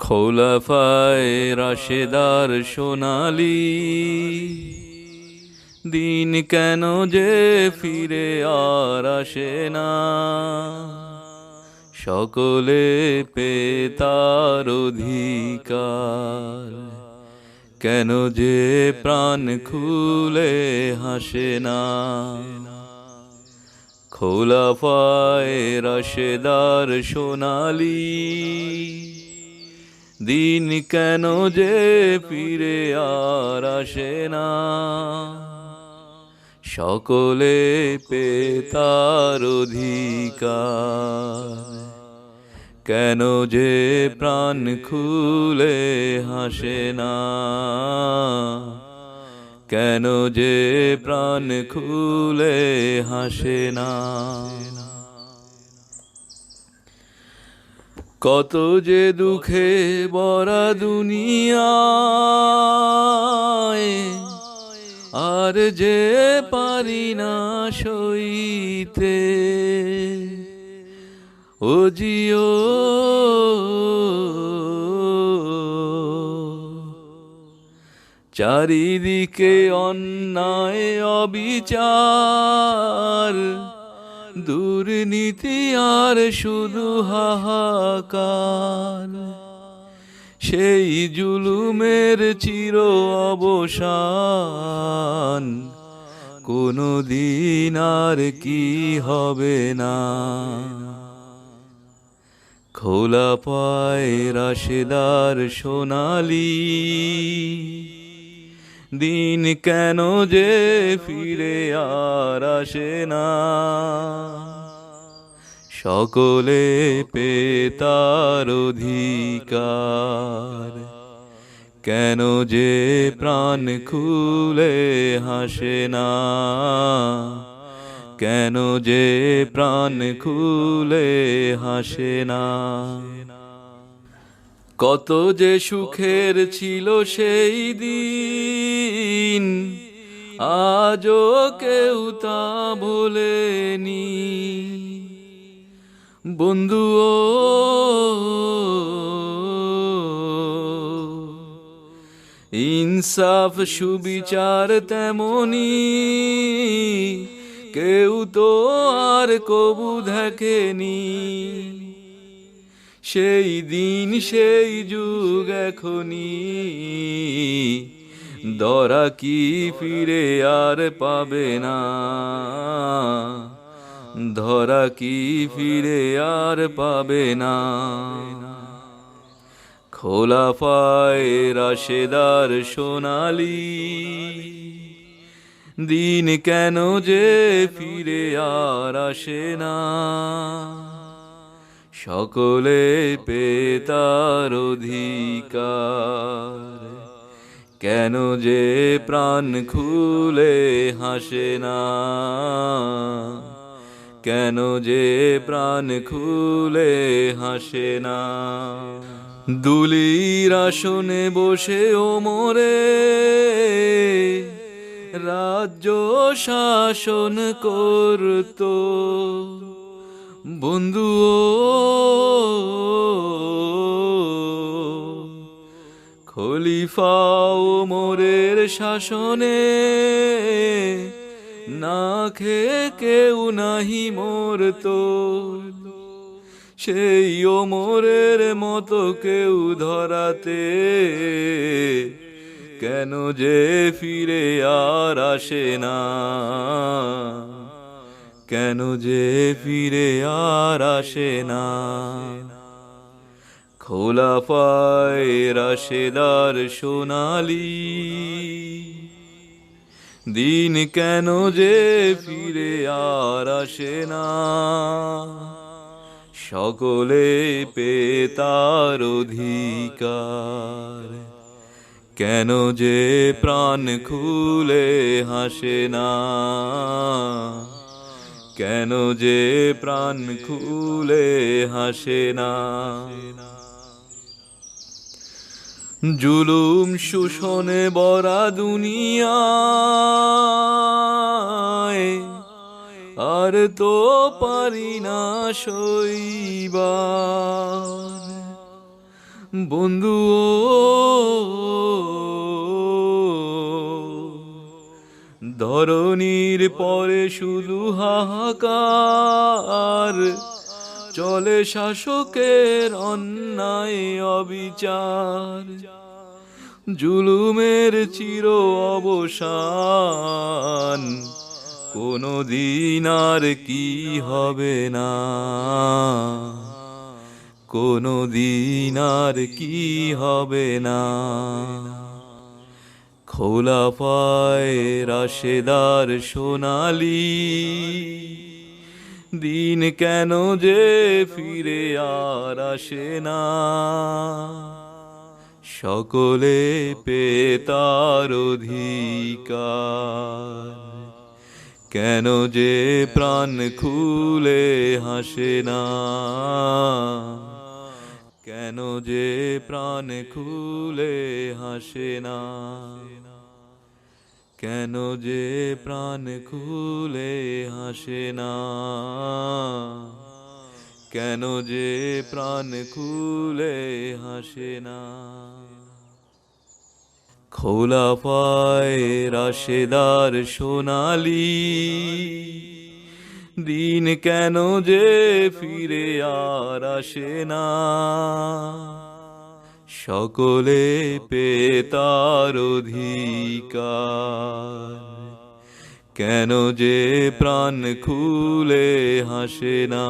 খোলাফায় রাশেদার সোনালি, দিন কেন যে ফিরে আর আসে না। সকলে পেতার অধিকার, কেন যে প্রাণ খুলে হাসে না। খোলা পায় রশেদার সোনালি দিন কেন যে ফিরে আর আসে না? সকলে পেতার অধিকার। কেন যে প্রাণ খুলে হাসে না? কেন যে প্রাণ খুলে হাসে না? কত যে দুঃখে বড়া দুনিয়ায়, আর যে পারি না সইতে। ও জিও, চারিদিকে অন্যায় অবিচার দুর্নীতি আর শুধু হাহাকার। সেই জুলুমের চির অবসান। কোনো দিন আর কি হবে না। খোলা পায় রাশেদার সোনালি দিন কেন যে ফিরে আর আসে না। সকলে পেতার অধিকার। কেন যে প্রাণ খুলে হাসে না। কেন যে প্রাণ খুলে হাসে না। কত যে সুখের ছিল সেই দিন, আজও কেউ তা ভোলেনি। বন্ধুও, ইনসাফ সুবিচার তেমনি, কেউ তো আর কবু দেখেনি। সেই দিন, সেই যুগ এখনি দরা কি ফিরে আর পাবে না? ধরা কি ফিরে আর পাবে না? খোলা পায় রাশেদার সোনালি, দিন কেন যে ফিরে আর আসে না? সকলে পেতার অধিকার। কেন যে প্রাণ খুলে হাসে না? কেন যে প্রাণ খুলে হাসে না? দুলির আসনে বসে ও মোরে। রাজ্য শাসন করতো। বন্ধুও খলিফা ও মোরের শাসনে না খেয়ে কেউ নাহি মরতো সেই ও মোরের মতো কেউ ধরাতে কেন যে ফিরে আর আসে না। কেন যে ফিরে আর আসে না? খোলা পায় রাশেদার সোনালি, দিন কেন যে ফিরে আর আসে না? সকলে পেতার অধিকার, কেন যে প্রাণ খুলে হাসে না? কেন যে প্রাণ খুলে হাসে না? জুলুম শোষণে বরা দুনিয়ায় আর তো পারি না সইবার। বন্ধু ধরনীর পরে শুধু হাহাকার। চলে শাসকের অন্যায় অবিচার। জুলুমের চির অবসান। কোনো দিন আর কি হবে না। কোনো দিন আর কি হবে না। খোলা পায় রাশেদার সোনালি। দিন কেন যে ফিরে আর আসে না। সকলে পেতার অধিকার। কেন যে প্রাণ খুলে হাসে না। কেন যে প্রাণ খুলে হাসে না। কেন যে প্রাণ খুলে হাসে না? কেন যে প্রাণ খুলে হাসে না? খোলা পায় রাশেদার সোনালি, দিন কেন যে ফিরে আর আসে না? সকলে পেতার অধিকার। কেন যে প্রাণ খুলে হাসে না?